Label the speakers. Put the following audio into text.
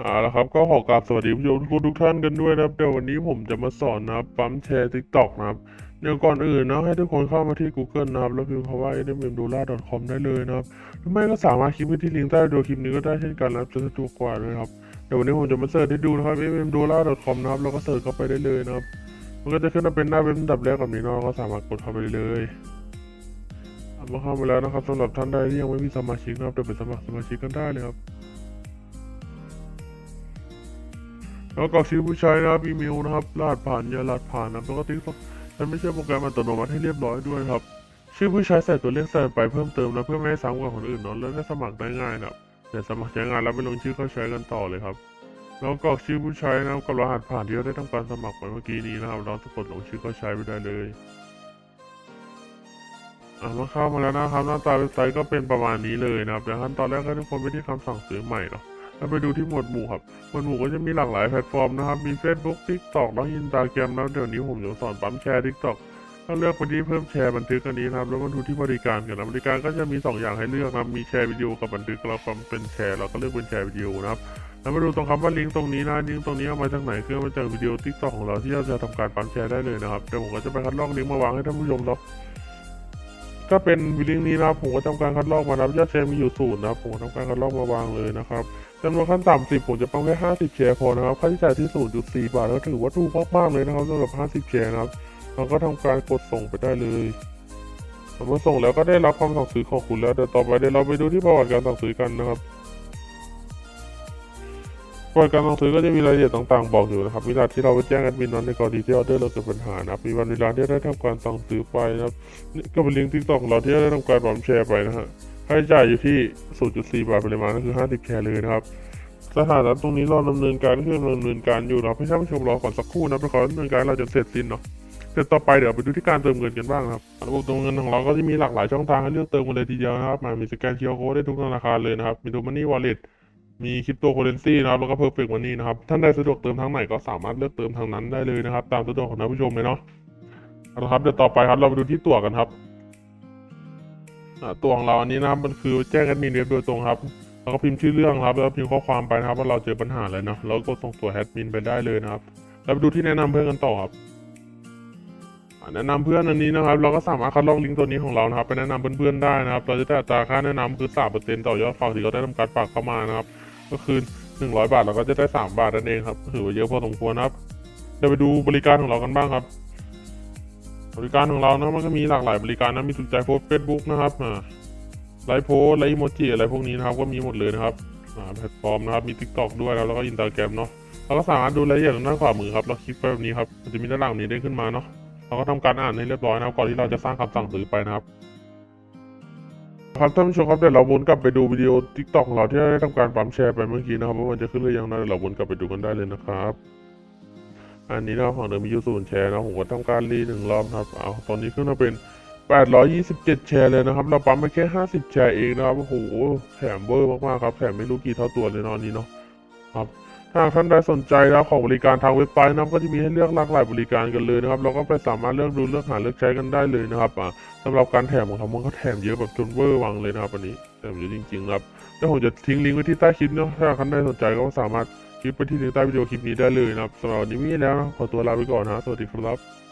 Speaker 1: อ่าแล้วครับก็ขอกราบสวัสดีผู้ชมทุกท่านกันด้วยนะครับเดี๋ยววันนี้ผมจะมาสอนนะครับปั๊มแชร์ TikTok นะครับเดี๋ยวก่อนอื่นนะให้ทุกคนเข้ามาที่ Google นะครับแล้วพิมพ์คำว่า n m m d o l a c o m ได้เลยนะครับหรือไม่ก็สามารถคลิกไปที่ลิงก์ใต้วิดีโอคลิปนี้ก็ได้เช่นกันนะครับจะสะดวกกว่าเลยครับเดี๋ยววันนี้ผมจะมาเสิร์ชให้ดูนะครับ nmdola.com นะครับแล้วก็เสิร์ชเข้าไปได้เลยนะครับมันก็จะขึ้นมาเป็นหน้าเว็บอันดับแรกแบบนี้เนาะก็สามารถกดเข้าไปเลยมาเข้ามาแล้วนะครับสำหรับท่านใดที่ยังไม่มีสมาชิกนะครับเดี๋ยวไปสมัครสมาชิกกันได้เลยครับ แล้วก็ชื่อผู้ใช้นะครับอีเมลนะครับรหัสผ่านอยารหัสผ่านนะแล้วก็ติ๊กต็อกมันไม่ใช่โปรแกรมอัตโนมัติให้เรียบร้อยด้วยครับ ชื่อผู้ใช้ใส่ตัวเลขใส่ไปเพิ่มเติมนะเพื่อไม่ให้ซ้ำกับคนอื่นเนาะแล้วได้สมัครได้ง่ายนะครับเดี๋ยวสมัครใช้งานแล้วไปลงชื่อเข้าใช้กันต่อเลยครับแล้วก็ชื่อผู้ใช้นะครับกับรหัสผ่านที่เราได้ทำการสมัครไปเมื่อกี้นี้นะครับ เราสะกดลงชื่อเข้าใช้ไปได้เลยอะมาเข้ามาแล้วนะครับหน้าตาเว็บไซต์ก็เป็นประมาณนี้เลยนะครับเดี๋ยวขั้นตอนแรกให้ทุกคนไปที่คำสั่งซื้อใหม่เนาะ แล้วไปดูที่หมวดหมู่ครับ หมวดหมู่ก็จะมีหลากหลายแพลตฟอร์มนะครับ มี Facebook TikTok แล้วอินสตาแกรมแล้วเดี๋ยวนี้ผมจะสอนปั๊มแชร์ TikTok ถ้าเลือกไปที่เพิ่มแชร์บันทึกอันนี้นะครับ แล้วมาดูที่บริการกันนะ บริการก็จะมี 2 อย่างให้เลือกนะครับมีแชร์วิดีโอกับบันทึกเราความเป็นแชร์เราก็เลือกเป็นแชร์วิดีโอนะครับแล้วมาดูตรงคำว่าลิงก์ตรงนี้นะลิงก์ตรงนี้เอามาจากไหนคือเอามาจากวิดีโอ TikTok ของเราที่เราจะทำการปั๊มแชร์ได้เลยนะครับเดี๋ยวผมก็จะไปคัดลอกลิงก์มาวางให้ท่านผู้ชมเนาะก็เป็นลิงก์นี้นะผมก็ทำการคัดลอกมานะยอดแชร์มีอยู่ศูนย์นะผมทำการคัดลอกมาวางเลยนะครับ จำนวนขั้นต่ำสิบผมจะปั๊มแค่ห้าสิบแชร์พอนะครับค่าใช้จ่ายที่ศูนย์จุดสี่บาทก็ถือว่าถูกมากๆเลยนะครับสำหรับห้าสิบแชร์นะครับเราก็ทำการกดส่งไปได้เลยพอส่งแล้วก็ได้รับคำสั่งซื้อของคุณแล้วเดี๋ยวต่อไปเดี๋ยวเราไปดูที่ประวัติการสั่งซื้อกันนะครับประวัติการสั่งซื้อก็จะมีรายละเอียดต่างๆบอกอยู่นะครับมีรหัสที่เราไปแจ้งแอดมินนั้นในกรณีที่ออเดอร์เราเกิดปัญหานะครับมีวันเวลาที่ได้ทำการสั่งซื้อไปนะครับนี่ก็เป็นลิงก์ทิกตอกของเราที่ได้ทำการปั๊มแชร์ไปนะฮะ ค่าใช้จ่ายอยู่ที่ 0.4 บาทปริมาณก็คือ 50แชร์เลยนะครับ สถานะตรงนี้รอดำเนินการก็คือดำเนินการอยู่นะครับให้ท่านผู้ชมรอก่อนสักครู่นะเพราะเขาดำเนินการเราจะเสร็จสิ้นเนาะเสร็จต่อไปเดี๋ยวไปดูที่การเติมเงินกันบ้างครับระบบเติมเงินของเราก็จะมีหลากหลายช่องทางให้เลือกเติมกันเลยทีเดียวนะครับมามีสแกนเคียร์โค้ดได้ทุกธนาคารเลยนะครับ มีดูมันนี่วอลเล็ตมีคริปโตเคอเรนซีนะครับแล้วก็เพอร์เฟกต์มันนี่นะครับ ท่านใดสะดวกเติมทางไหนก็สามารถเลือกเติมทางนั้นได้เลยนะครับ ตามสะดวกของท่านผู้ชมเลยเนาะเอาละครับเดี๋ยวต่อไปครับเราไปดูที่ตั๋วกันครับ ตัวของเราอันนี้นะครับมันคือแจ้งแอดมินเว็บโดยตรงครับแล้วก็พิมพ์ชื่อเรื่องครับแล้วพิมพ์ข้อความไปนะครับว่าเราเจอปัญหาอะไรเนาะแล้วก็ส่งตัวแอดมินไปได้เลยนะครับแล้วไปดูที่แนะนำเพื่อนกันต่อครับแนะนำเพื่อนอันนี้นะครับ เราก็สามารถคัดลอกลิงก์ตัวนี้ของเรานะครับไปแนะนำเพื่อนๆได้นะครับ เราจะได้อัตราค่าแนะนำคือสามเปอร์เซ็นต์ต่อยอดฝากที่เขาได้ทำการฝากเข้ามานะครับ ก็คือหนึ่งร้อยบาทเราก็จะได้สามบาทนั่นเองครับถือว่าเยอะพอสมควรครับเดี๋ยวไปดูบริการของเรากันบ้างครับ บริการของเรานะมันก็มีหลากหลายบริการนะมีสนใจโพสเฟซบุ๊กนะครับอ่าไลฟ์โพสไลฟ์อีโมจิอะไรพวกนี้นะครับก็มีหมดเลยนะครับอ่าแพลตฟอร์มนะครับมี t ิ k t o k ด้วยนะครับแล้วก็อินสตาแกรมเนาะเราก็สามารถดูรายละเอียดทางด้านขวามือครับเราคลิกไปแบบนี้ครับมันจะมีด้านหลังนี้ได้ขึ้นมาเนาะเราก็ทำการอ่านให้เรียบร้อยนะครับก่อนที่เราจะสร้างคำสั่งซื้อไปนะครับครับท่านผู้ชมครับเดี๋ยวเราวนกลับไปดูวิดีโอ t ิ k t o k ของเราที่เราได้ทำการปั๊มแชร์ไปเมื่อกี้นะครับว่ามันจะขึ้นหรือยังนะเดี๋ยวเราวนกลับไปดูกันได้เลยนะครับ อันนี้นะครับของเดิมมีอยู่ศูนย์แชร์นะผมก็ทำการรีหนึ่งรอบครับเอาตอนนี้ขึ้นมาเป็น 827 แชร์เลยนะครับ เราปั๊มไปแค่ 50 แชร์เองนะครับโอ้โหแถมเวอร์มากๆครับแถมไม่รู้กี่เท่าตัวเลยนอนนี้เนาะครับถ้าท่านใดสนใจแล้วของบริการทางเว็บไซต์นะก็จะมีให้เลือกหลากหลายบริการกันเลยนะครับเราก็ไปสามารถเลือกดูเลือกหาเลือกใช้กันได้เลยนะครับอ่าสำหรับการแถมของเขามันก็แถมเยอะแบบจนเวอร์วังเลยนะครับอันนี้แถมเยอะจริงๆนะครับเดี๋ยวผมจะทิ้งลิงก์ไว้ที่ใต้คลิปเนาะถ้าท่านใดสนใจก็สามารถ ลิปไปที่ลิงก์ใต้วิดีโอคลิปนี้ได้เลยนะครับสำหรับวันนี้มีแล้วนะขอตัวลาไปก่อนนะสวัสดีครับ